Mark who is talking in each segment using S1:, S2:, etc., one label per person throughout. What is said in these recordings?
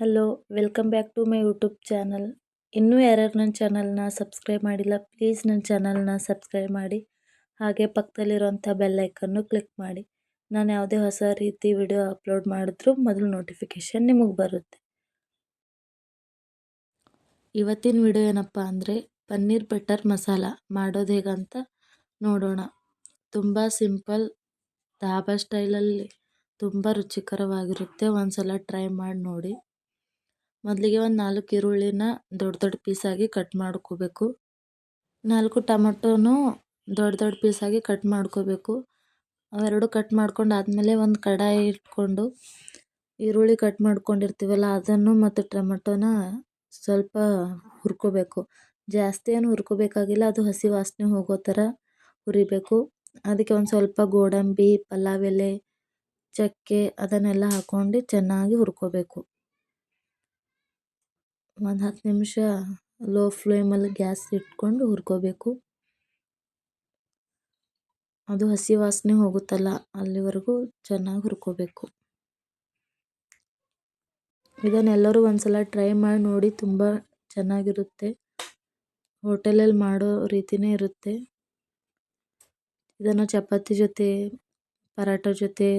S1: Hello, welcome back to my YouTube channel. ಇನ್ನೂ ಯಾರ್ಯಾರು ನನ್ನ ಚಾನಲ್ನ ಸಬ್ಸ್ಕ್ರೈಬ್ ಮಾಡಿಲ್ಲ, ಪ್ಲೀಸ್ ನನ್ನ ಚಾನಲ್ನ ಸಬ್ಸ್ಕ್ರೈಬ್ ಮಾಡಿ. ಹಾಗೆ ಪಕ್ಕದಲ್ಲಿರುವಂಥ ಬೆಲ್ಲೈಕನ್ನು ಕ್ಲಿಕ್ ಮಾಡಿ. ನಾನು ಯಾವುದೇ ಹೊಸ ರೀತಿ ವಿಡಿಯೋ ಅಪ್ಲೋಡ್ ಮಾಡಿದ್ರೂ ಮೊದಲು ನೋಟಿಫಿಕೇಷನ್ ನಿಮಗೆ ಬರುತ್ತೆ. ಇವತ್ತಿನ ವಿಡಿಯೋ ಏನಪ್ಪ ಅಂದರೆ, ಪನ್ನೀರ್ ಬಟರ್ ಮಸಾಲ. ಮಾಡೋದು ಹೇಗಂತ ನೋಡೋಣ. ತುಂಬ ಸಿಂಪಲ್ ಧಾಬಾ ಸ್ಟೈಲಲ್ಲಿ ತುಂಬ ರುಚಿಕರವಾಗಿರುತ್ತೆ. ಒಂದ್ಸಲ ಟ್ರೈ ಮಾಡಿ ನೋಡಿ. ಮೊದಲಿಗೆ ಒಂದು ನಾಲ್ಕು ಈರುಳ್ಳಿನ ದೊಡ್ಡ ದೊಡ್ಡ ಪೀಸಾಗಿ ಕಟ್ ಮಾಡ್ಕೋಬೇಕು. ನಾಲ್ಕು ಟೊಮಟೊನೂ ದೊಡ್ಡ ದೊಡ್ಡ ಪೀಸಾಗಿ ಕಟ್ ಮಾಡ್ಕೋಬೇಕು. ಅವೆರಡು ಕಟ್ ಮಾಡ್ಕೊಂಡು ಆದಮೇಲೆ ಒಂದು ಕಡಾಯಿ ಇಟ್ಕೊಂಡು ಈರುಳ್ಳಿ ಕಟ್ ಮಾಡ್ಕೊಂಡಿರ್ತೀವಲ್ಲ ಅದನ್ನು ಮತ್ತು ಟೊಮೆಟೊನ ಸ್ವಲ್ಪ ಹುರ್ಕೋಬೇಕು. ಜಾಸ್ತಿ ಏನು ಹುರ್ಕೋಬೇಕಾಗಿಲ್ಲ, ಅದು ಹಸಿ ವಾಸನೆ ಹೋಗೋ ಥರ ಹುರಿಬೇಕು. ಅದಕ್ಕೆ ಒಂದು ಸ್ವಲ್ಪ ಗೋಡಂಬಿ, ಪಲಾವ್ ಎಲೆ, ಚಕ್ಕೆ ಅದನ್ನೆಲ್ಲ ಹಾಕ್ಕೊಂಡು ಚೆನ್ನಾಗಿ ಹುರ್ಕೋಬೇಕು. ಒಂದು ಹತ್ತು ನಿಮಿಷ ಲೋ ಫ್ಲೇಮಲ್ಲಿ ಗ್ಯಾಸ್ ಇಟ್ಕೊಂಡು ಹುರ್ಕೋಬೇಕು. ಅದು ಹಸಿ ವಾಸನೆ ಹೋಗುತ್ತಲ್ಲ, ಅಲ್ಲಿವರೆಗೂ ಚೆನ್ನಾಗಿ ಹುರ್ಕೋಬೇಕು. ಇದನ್ನೆಲ್ಲರೂ ಒಂದ್ಸಲ ಟ್ರೈ ಮಾಡಿ ನೋಡಿ ತುಂಬ ಚೆನ್ನಾಗಿರುತ್ತೆ. ಹೋಟೆಲಲ್ಲಿ ಮಾಡೋ ರೀತಿಯೇ ಇರುತ್ತೆ. ಇದನ್ನು ಚಪಾತಿ ಜೊತೆ ಪರಾಟ ಜೊತೆ,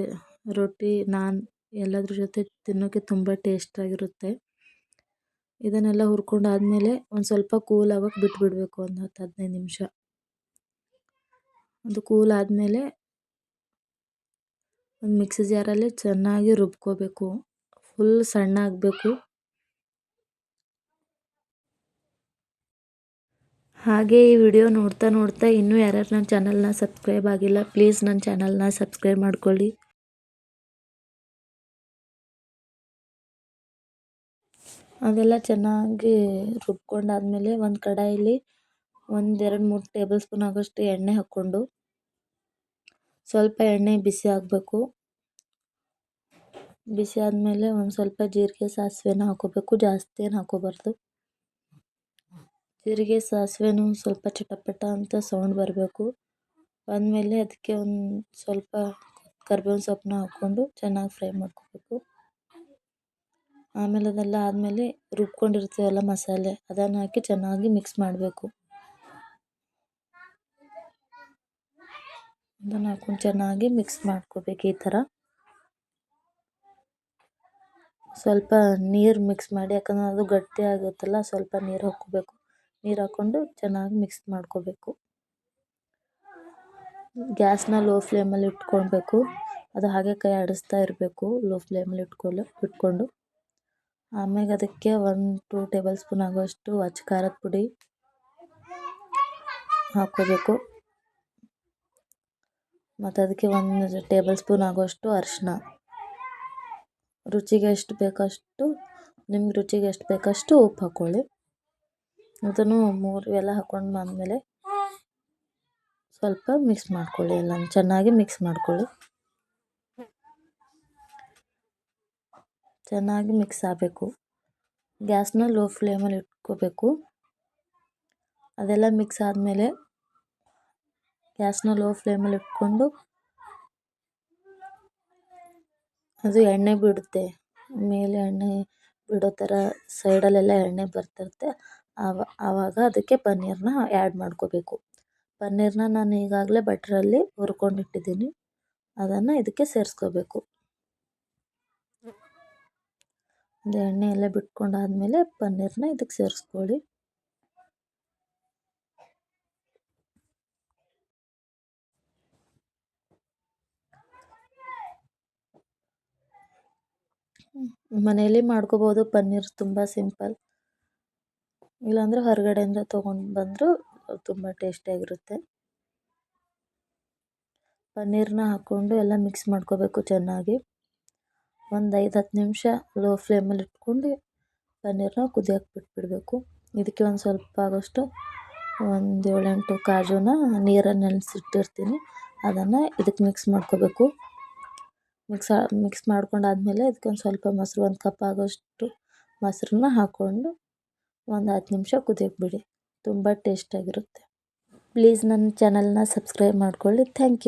S1: ರೊಟ್ಟಿ, ನಾನ್ ಎಲ್ಲದ್ರ ಜೊತೆ ತಿನ್ನೋಕ್ಕೆ ತುಂಬ ಟೇಸ್ಟಾಗಿರುತ್ತೆ ಇದನ್ನೆಲ್ಲ ಹುರ್ಕೊಂಡು ಆದಮೇಲೆ ಒಂದು ಸ್ವಲ್ಪ ಕೂಲ್ ಆಗೋಕೆ ಬಿಟ್ಬಿಡಬೇಕು ಒಂದು ಹತ್ತು ಹದಿನೈದು ನಿಮಿಷ. ಒಂದು ಕೂಲ್ ಆದಮೇಲೆ ಒಂದು ಮಿಕ್ಸಿ ಜಾರಲ್ಲಿ ಚೆನ್ನಾಗಿ ರುಬ್ಕೋಬೇಕು. ಫುಲ್ ಸಣ್ಣ ಆಗಬೇಕು. ಹಾಗೆ ಈ ವಿಡಿಯೋ ನೋಡ್ತಾ ನೋಡ್ತಾ ಇನ್ನೂ ಯಾರ್ಯಾರು ನನ್ನ ಚಾನಲ್ನ ಸಬ್ಸ್ಕ್ರೈಬ್ ಆಗಿಲ್ಲ, ಪ್ಲೀಸ್ ನನ್ನ ಚಾನಲ್ನ ಸಬ್ಸ್ಕ್ರೈಬ್ ಮಾಡ್ಕೊಳ್ಳಿ. ಅದೆಲ್ಲ ಚೆನ್ನಾಗಿ ರುಬ್ಕೊಂಡಾದಮೇಲೆ ಒಂದು ಕಡಾಯಲ್ಲಿ ಒಂದೆರಡು ಮೂರು ಟೇಬಲ್ ಸ್ಪೂನ್ ಆಗೋಷ್ಟು ಎಣ್ಣೆ ಹಾಕ್ಕೊಂಡು ಸ್ವಲ್ಪ ಎಣ್ಣೆ ಬಿಸಿ ಆಗಬೇಕು. ಬಿಸಿ ಆದಮೇಲೆ ಒಂದು ಸ್ವಲ್ಪ ಜೀರಿಗೆ ಸಾಸಿವೆನ ಹಾಕೋಬೇಕು. ಜಾಸ್ತಿ ಏನು ಹಾಕೋಬಾರ್ದು. ಜೀರಿಗೆ ಸಾಸಿವೆನೂ ಸ್ವಲ್ಪ ಚಟಪಟ ಅಂತ ಸೌಂಡ್ ಬರಬೇಕು. ಬಂದಮೇಲೆ ಅದಕ್ಕೆ ಒಂದು ಸ್ವಲ್ಪ ಕರ್ಬೇವಿನ ಸೊಪ್ಪನ್ನ ಹಾಕ್ಕೊಂಡು ಚೆನ್ನಾಗಿ ಫ್ರೈ ಮಾಡ್ಕೋಬೇಕು. ಆಮೇಲೆ ಅದೆಲ್ಲ ಆದಮೇಲೆ ರುಬ್ಕೊಂಡಿರ್ತೀವಲ್ಲ ಮಸಾಲೆ. ಅದನ್ನು ಹಾಕಿ ಚೆನ್ನಾಗಿ ಮಿಕ್ಸ್ ಮಾಡಬೇಕು. ಅದನ್ನು ಹಾಕೊಂಡು ಚೆನ್ನಾಗಿ ಮಿಕ್ಸ್ ಮಾಡ್ಕೋಬೇಕು ಈ ಥರ. ಸ್ವಲ್ಪ ನೀರು ಮಿಕ್ಸ್ ಮಾಡಿ, ಯಾಕಂದ್ರೆ ಅದು ಗಟ್ಟಿ ಆಗುತ್ತಲ್ಲ, ಸ್ವಲ್ಪ ನೀರು ಹಾಕ್ಕೋಬೇಕು. ನೀರು ಹಾಕ್ಕೊಂಡು ಚೆನ್ನಾಗಿ ಮಿಕ್ಸ್ ಮಾಡ್ಕೋಬೇಕು. ಗ್ಯಾಸ್ನ ಲೋ ಫ್ಲೇಮಲ್ಲಿ ಇಟ್ಕೊಳ್ಬೇಕು. ಅದು ಹಾಗೆ ಕೈ ಆಡಿಸ್ತಾ ಇರಬೇಕು ಲೋ ಫ್ಲೇಮಲ್ಲಿ ಇಟ್ಕೊಳ್ಳೋ ಇಟ್ಕೊಂಡು. ಆಮೇಲೆ ಅದಕ್ಕೆ ಒಂದು ಟೂ ಟೇಬಲ್ ಸ್ಪೂನ್ ಆಗುವಷ್ಟು ಅಚ್ಚ ಖಾರದ ಪುಡಿ ಹಾಕ್ಕೋಬೇಕು. ಮತ್ತು ಅದಕ್ಕೆ ಒಂದು ಟೇಬಲ್ ಸ್ಪೂನ್ ಆಗುವಷ್ಟು ಅರಿಶಿನ ರುಚಿಗೆ ಎಷ್ಟು ಬೇಕಷ್ಟು, ನಿಮ್ಗೆ ರುಚಿಗೆ ಎಷ್ಟು ಬೇಕಷ್ಟು ಉಪ್ಪು ಹಾಕ್ಕೊಳ್ಳಿ. ಅದನ್ನು ಮೂರು ಎಲ್ಲ ಹಾಕ್ಕೊಂಡು ಬಂದಮೇಲೆ ಸ್ವಲ್ಪ ಮಿಕ್ಸ್ ಮಾಡ್ಕೊಳ್ಳಿ ಎಲ್ಲ ಚೆನ್ನಾಗಿ ಮಿಕ್ಸ್ ಮಾಡ್ಕೊಳ್ಳಿ. ಚೆನ್ನಾಗಿ ಮಿಕ್ಸ್ ಆಗಬೇಕು. ಗ್ಯಾಸ್ನ ಲೋ ಫ್ಲೇಮಲ್ಲಿ ಇಟ್ಕೋಬೇಕು. ಅದೆಲ್ಲ ಮಿಕ್ಸ್ ಆದಮೇಲೆ ಗ್ಯಾಸ್ನ ಲೋ ಫ್ಲೇಮಲ್ಲಿ ಇಟ್ಕೊಂಡು ಅದು ಎಣ್ಣೆ ಬಿಡುತ್ತೆ. ಮೇಲೆ ಎಣ್ಣೆ ಬಿಡೋ ಥರ ಸೈಡಲ್ಲೆಲ್ಲ ಎಣ್ಣೆ ಬರ್ತಿರುತ್ತೆ. ಆವ, ಆವಾಗ ಅದಕ್ಕೆ ಪನ್ನೀರನ್ನ ಆ್ಯಡ್ ಮಾಡ್ಕೋಬೇಕು. ಪನ್ನೀರನ್ನ ನಾನು ಈಗಾಗಲೇ ಬಟ್ರಲ್ಲಿ ಹುರ್ಕೊಂಡಿಟ್ಟಿದ್ದೀನಿ. ಅದನ್ನು ಇದಕ್ಕೆ ಸೇರಿಸ್ಕೋಬೇಕು. ಅದು ಎಣ್ಣೆ ಎಲ್ಲ ಬಿಟ್ಕೊಂಡಾದ್ಮೇಲೆ ಪನ್ನೀರನ್ನ ಇದಕ್ಕೆ ಸೇರಿಸ್ಕೊಳ್ಳಿ. ಮನೆಯಲ್ಲಿ ಮಾಡ್ಕೋಬೋದು, ಪನ್ನೀರ್ ತುಂಬ ಸಿಂಪಲ್. ಇಲ್ಲಾಂದರೆ ಹೊರಗಡೆಯಿಂದ ತೊಗೊಂಡು ಬಂದರೂ ತುಂಬ ಟೇಸ್ಟಿಯಾಗಿರುತ್ತೆ ಪನ್ನೀರನ್ನ ಹಾಕ್ಕೊಂಡು ಎಲ್ಲ ಮಿಕ್ಸ್ ಮಾಡ್ಕೋಬೇಕು ಚೆನ್ನಾಗಿ. ಒಂದು ಐದು ಹತ್ತು ನಿಮಿಷ ಲೋ ಫ್ಲೇಮಲ್ಲಿ ಇಟ್ಕೊಂಡು ಪನ್ನೀರನ್ನ ಕುದಿಯೋಕೆ ಬಿಟ್ಬಿಡಬೇಕು. ಇದಕ್ಕೆ ಒಂದು ಸ್ವಲ್ಪ ಆಗೋಷ್ಟು ಒಂದು ಏಳೆಂಟು ಕಾಜುನ ನೀರಲ್ಲಿ ನೆನೆಸಿಟ್ಟಿರ್ತೀನಿ. ಅದನ್ನು ಇದಕ್ಕೆ ಮಿಕ್ಸ್ ಮಾಡ್ಕೋಬೇಕು. ಮಿಕ್ಸ್ ಮಿಕ್ಸ್ ಮಾಡ್ಕೊಂಡಾದಮೇಲೆ ಇದಕ್ಕೆ ಒಂದು ಸ್ವಲ್ಪ ಮೊಸರು, ಒಂದು ಕಪ್ ಆಗೋಷ್ಟು ಮೊಸರನ್ನ ಹಾಕ್ಕೊಂಡು ಒಂದು ಹತ್ತು ನಿಮಿಷ ಕುದಿಯೋಕೆ ಬಿಡಿ. ತುಂಬ ಟೇಸ್ಟಾಗಿರುತ್ತೆ ಪ್ಲೀಸ್ ನನ್ನ ಚಾನಲ್ನ ಸಬ್ಸ್ಕ್ರೈಬ್ ಮಾಡ್ಕೊಳ್ಳಿ. Thank you